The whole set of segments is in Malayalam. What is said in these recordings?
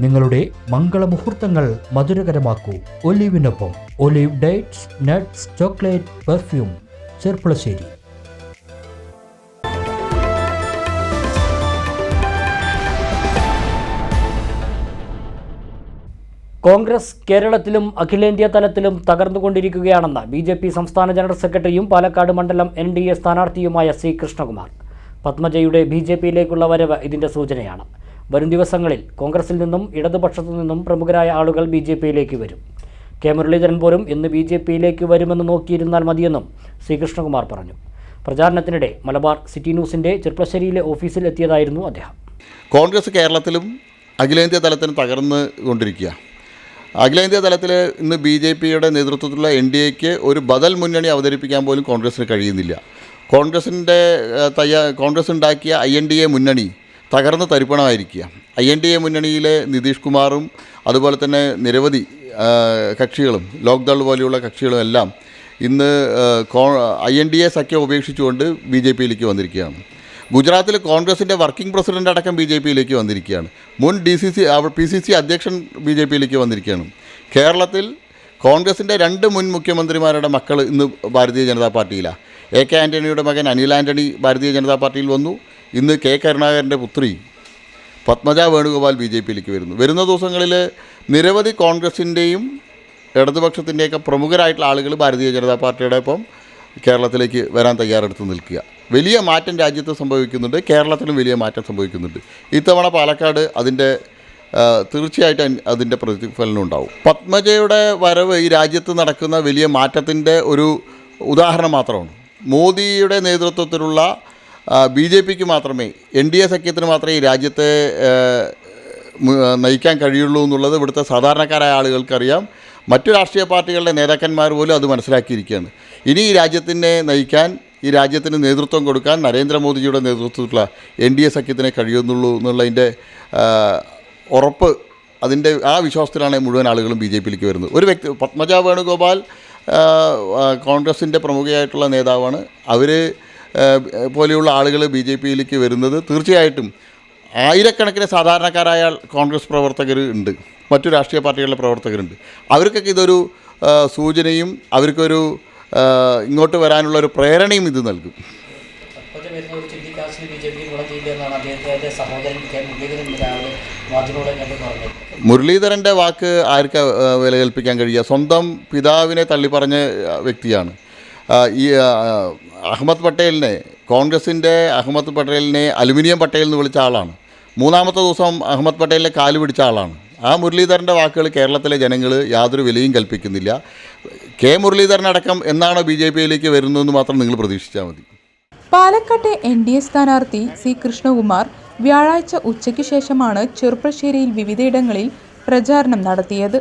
നിങ്ങളുടെ മംഗളമുഹൂർത്തങ്ങൾ മധുരകരമാക്കൂ. ഒലിവിനൊപ്പം Olive dates nuts chocolate perfume Cherpulassery. Congress കേരളത്തിലും അഖിലേന്ത്യാ തലത്തിലും തകർന്നുകൊണ്ടിരിക്കുകയാണെന്ന് ബി ജെ പി സംസ്ഥാന ജനറൽ സെക്രട്ടറിയും പാലക്കാട് മണ്ഡലം എൻ ഡി എ സ്ഥാനാർത്ഥിയുമായ സി കൃഷ്ണകുമാർ. പത്മജയുടെ ബി ജെ പിയിലേക്കുള്ള വരവ് ഇതിന്റെ സൂചനയാണ്. വരും ദിവസങ്ങളിൽ കോൺഗ്രസിൽ നിന്നും ഇടതുപക്ഷത്തു നിന്നും പ്രമുഖരായ ആളുകൾ ബി ജെ പിയിലേക്ക് വരും. കെ മുരളീധരൻ പോലും ഇന്ന് ബി ജെ പിയിലേക്ക് വരുമെന്ന് നോക്കിയിരുന്നാൽ മതിയെന്നും ശ്രീകൃഷ്ണകുമാർ പറഞ്ഞു. പ്രചാരണത്തിനിടെ മലബാർ സിറ്റി ന്യൂസിന്റെ ചെർപ്പശ്ശേരിയിലെ ഓഫീസിൽ എത്തിയതായിരുന്നു അദ്ദേഹം. കോൺഗ്രസ് കേരളത്തിലും അഖിലേന്ത്യാ തലത്തിന് തകർന്നു കൊണ്ടിരിക്കുക. അഖിലേന്ത്യാ തലത്തിൽ ഇന്ന് ബി ജെ പിയുടെ നേതൃത്വത്തിലുള്ള എൻ ഡി എക്ക് ഒരു ബദൽ മുന്നണി അവതരിപ്പിക്കാൻ പോലും കോൺഗ്രസ്സിന് കഴിയുന്നില്ല. കോൺഗ്രസിന്റെ തയ്യാ കോൺഗ്രസ് ഉണ്ടാക്കിയ ഐ എൻ ഡി എ മുന്നണി തകർന്ന് തരിപ്പണമായിരിക്കുക. ഐ എൻ ഡി എ മുന്നണിയിലെ നിതീഷ് കുമാറും അതുപോലെ തന്നെ നിരവധി കക്ഷികളും ലോക്ദൾ പോലെയുള്ള കക്ഷികളും എല്ലാം ഇന്ന് ഐ എൻ ഡി എ സഖ്യം ഉപേക്ഷിച്ചുകൊണ്ട് ബി ജെ പിയിലേക്ക് വന്നിരിക്കുകയാണ്. ഗുജറാത്തിൽ കോൺഗ്രസിന്റെ വർക്കിംഗ് പ്രസിഡന്റ് അടക്കം ബി ജെ പിയിലേക്ക് വന്നിരിക്കുകയാണ്. മുൻ D C C P C C അധ്യക്ഷൻ ബി ജെ പിയിലേക്ക് വന്നിരിക്കുകയാണ്. കേരളത്തിൽ കോൺഗ്രസിന്റെ രണ്ട് മുൻ മുഖ്യമന്ത്രിമാരുടെ മക്കൾ ഇന്ന് ഭാരതീയ ജനതാ പാർട്ടിയിലാണ് എ കെ ആന്റണിയുടെ മകൻ അനിൽ ആന്റണി ഭാരതീയ ജനതാ പാർട്ടിയിൽ വന്നു. ഇന്ന് കെ കരുണാകരന്റെ പുത്രി പത്മജ വേണുഗോപാൽ ബി ജെ പിയിലേക്ക് വരുന്നു. വരുന്ന ദിവസങ്ങളിൽ നിരവധി കോൺഗ്രസിന്റെയും ഇടതുപക്ഷത്തിന്റെയൊക്കെ പ്രമുഖരായിട്ടുള്ള ആളുകൾ ഭാരതീയ ജനതാ പാർട്ടിയുടെ ഒപ്പം കേരളത്തിലേക്ക് വരാൻ തയ്യാറെടുത്ത് നിൽക്കുക. വലിയ മാറ്റം രാജ്യത്ത് സംഭവിക്കുന്നുണ്ട്. കേരളത്തിലും വലിയ മാറ്റം സംഭവിക്കുന്നുണ്ട്. ഇത്തവണ പാലക്കാട് അതിന്റെ തീർച്ചയായിട്ടും അതിന്റെ പ്രതിഫലനം ഉണ്ടാവും. പത്മജയുടെ വരവ് ഈ രാജ്യത്ത് നടക്കുന്ന വലിയ മാറ്റത്തിന്റെ ഒരു ഉദാഹരണം മാത്രമാണ്. മോദിയുടെ നേതൃത്വത്തിലുള്ള ബി ജെ പിക്ക് മാത്രമേ എൻ ഡി എ സഖ്യത്തിന് മാത്രമേ ഈ രാജ്യത്തെ നയിക്കാൻ കഴിയുള്ളൂ എന്നുള്ളത് ഇവിടുത്തെ സാധാരണക്കാരായ ആളുകൾക്കറിയാം. മറ്റു രാഷ്ട്രീയ പാർട്ടികളുടെ നേതാക്കന്മാർ പോലും അത് മനസ്സിലാക്കിയിരിക്കുകയാണ്. ഇനി ഈ രാജ്യത്തിനെ നയിക്കാൻ ഈ രാജ്യത്തിന് നേതൃത്വം കൊടുക്കാൻ നരേന്ദ്രമോദിജിയുടെ നേതൃത്വത്തിലുള്ള എൻ ഡി എ സഖ്യത്തിനെ കഴിയുന്നുള്ളൂ എന്നുള്ളതിന്റെ ഉറപ്പ് അതിന്റെ ആ വിശ്വാസത്തിലാണ് മുഴുവൻ ആളുകളും ബി ജെ പിയിലേക്ക് വരുന്നത്. ഒരു വ്യക്തി പത്മജ വേണുഗോപാൽ കോൺഗ്രസിന്റെ പ്രമുഖയായിട്ടുള്ള നേതാവാണ്. അവർ പോലെയുള്ള ആളുകൾ ബി ജെ പിയിലേക്ക് വരുന്നത് തീർച്ചയായിട്ടും ആയിരക്കണക്കിന് സാധാരണക്കാരായ കോൺഗ്രസ് പ്രവർത്തകർ ഉണ്ട്. മറ്റു രാഷ്ട്രീയ പാർട്ടികളുടെ പ്രവർത്തകരുണ്ട്. അവർക്കൊക്കെ ഇതൊരു സൂചനയും അവർക്കൊരു ഇങ്ങോട്ട് വരാനുള്ള ഒരു പ്രേരണയും ഇത് നൽകും. മുരളീധരന്റെ വാക്ക് ആർക്ക് വില കൽപ്പിക്കാൻ കഴിയുക? സ്വന്തം പിതാവിനെ തള്ളിപ്പറഞ്ഞ വ്യക്തിയാണ്. ഈ അഹമ്മദ് പട്ടേലിനെ കോൺഗ്രസിന്റെ അഹമ്മദ് പട്ടേലിനെ അലുമിനിയം പട്ടേൽ എന്ന് വിളിച്ച ആളാണ്. മൂന്നാമത്തെ ദിവസം അഹമ്മദ് പട്ടേലിനെ കാൽ പിടിച്ച ആളാണ്. ആ മുരളീധരന്റെ വാക്കുകൾ കേരളത്തിലെ ജനങ്ങൾ യാതൊരു വിലയും കൽപ്പിക്കുന്നില്ല. കെ മുരളീധരനടക്കം എന്നാണ് ബി ജെ പിയിലേക്ക് വരുന്നതെന്ന് മാത്രം നിങ്ങൾ പ്രതീക്ഷിച്ചാൽ മതി. പാലക്കാട്ടെ എൻ ഡി എ സ്ഥാനാർത്ഥി സി കൃഷ്ണകുമാർ വ്യാഴാഴ്ച ഉച്ചയ്ക്ക് ശേഷമാണ് ചെറുപ്പശ്ശേരിയിൽ വിവിധയിടങ്ങളിൽ പ്രചാരണം നടത്തിയത്.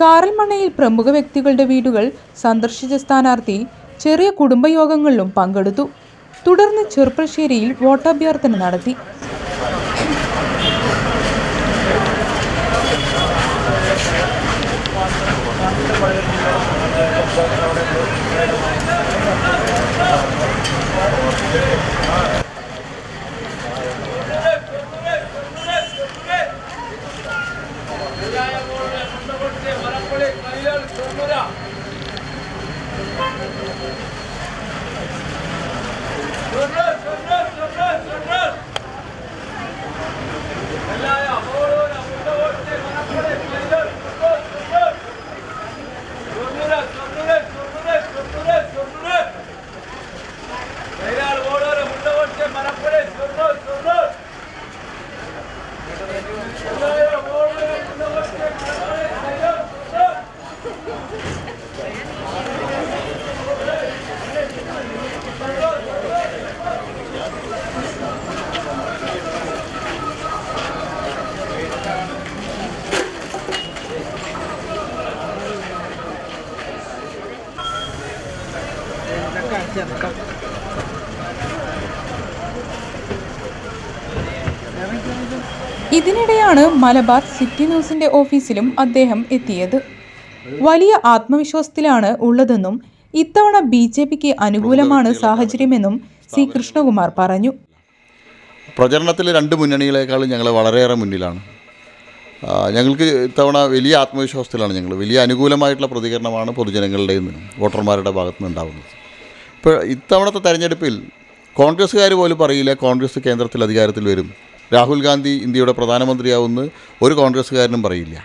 കാറൽമണ്ണയിൽ പ്രമുഖ വ്യക്തികളുടെ വീടുകൾ സന്ദർശിച്ച സ്ഥാനാർത്ഥി ചെറിയ കുടുംബയോഗങ്ങളിലും പങ്കെടുത്തു. തുടർന്ന് ചെറുപ്പശ്ശേരിയിൽ വോട്ടഭ്യർത്ഥന നടത്തി. ഇതിനിടെയാണ് മലബാർ സിറ്റി ന്യൂസിന്റെ ഓഫീസിലും അദ്ദേഹം എത്തിയത്. വലിയ ആത്മവിശ്വാസത്തിലാണ് ഉള്ളതെന്നും ഇത്തവണ ബി ജെ പിക്ക് അനുകൂലമാണ് സാഹചര്യമെന്നും സി. കൃഷ്ണകുമാർ പറഞ്ഞു. പ്രചരണത്തിലെ രണ്ട് മുന്നണികളെക്കാളും ഞങ്ങൾ വളരെയേറെ മുന്നിലാണ്. ഞങ്ങൾക്ക് ഇത്തവണ വലിയ ആത്മവിശ്വാസത്തിലാണ് ഞങ്ങൾ വലിയ അനുകൂലമായിട്ടുള്ള പ്രതികരണമാണ് പൊതുജനങ്ങളുടെ വോട്ടർമാരുടെ ഭാഗത്തുനിന്ന് ഉണ്ടാകുന്നത് ഇപ്പോൾ ഇത്തവണത്തെ തെരഞ്ഞെടുപ്പിൽ കോൺഗ്രസ്സുകാർ പോലും പറയില്ല കോൺഗ്രസ് കേന്ദ്രത്തിൽ അധികാരത്തിൽ വരും. രാഹുൽ ഗാന്ധി ഇന്ത്യയുടെ പ്രധാനമന്ത്രിയാവുമെന്ന് ഒരു കോൺഗ്രസ്സുകാരനും പറയില്ല.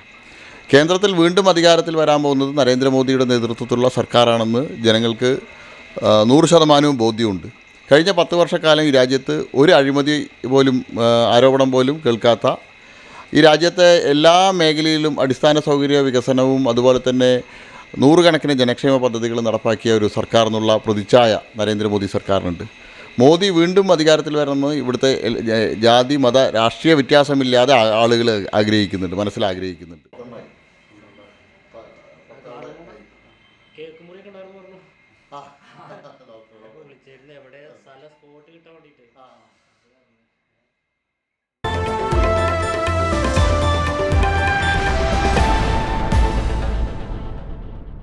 കേന്ദ്രത്തിൽ വീണ്ടും അധികാരത്തിൽ വരാൻ പോകുന്നത് നരേന്ദ്രമോദിയുടെ നേതൃത്വത്തിലുള്ള സർക്കാരാണെന്ന് ജനങ്ങൾക്ക് നൂറ് ശതമാനവും ബോധ്യമുണ്ട്. കഴിഞ്ഞ പത്ത് വർഷക്കാലം ഈ രാജ്യത്ത് ഒരു അഴിമതി പോലും ആരോപണം പോലും കേൾക്കാത്ത ഈ രാജ്യത്തെ എല്ലാ മേഖലയിലും അടിസ്ഥാന സൗകര്യ വികസനവും അതുപോലെ തന്നെ നൂറുകണക്കിന് ജനക്ഷേമ പദ്ധതികൾ നടപ്പാക്കിയ ഒരു സർക്കാർ എന്നുള്ള പ്രതിച്ഛായ നരേന്ദ്രമോദി സർക്കാരിനുണ്ട്. മോദി വീണ്ടും അധികാരത്തിൽ വരണമെന്ന് ഇവിടുത്തെ ജാതി മത രാഷ്ട്രീയ വ്യത്യാസമില്ലാതെ ആളുകൾ ആഗ്രഹിക്കുന്നുണ്ട് മനസ്സിൽ ആഗ്രഹിക്കുന്നുണ്ട്. ആ.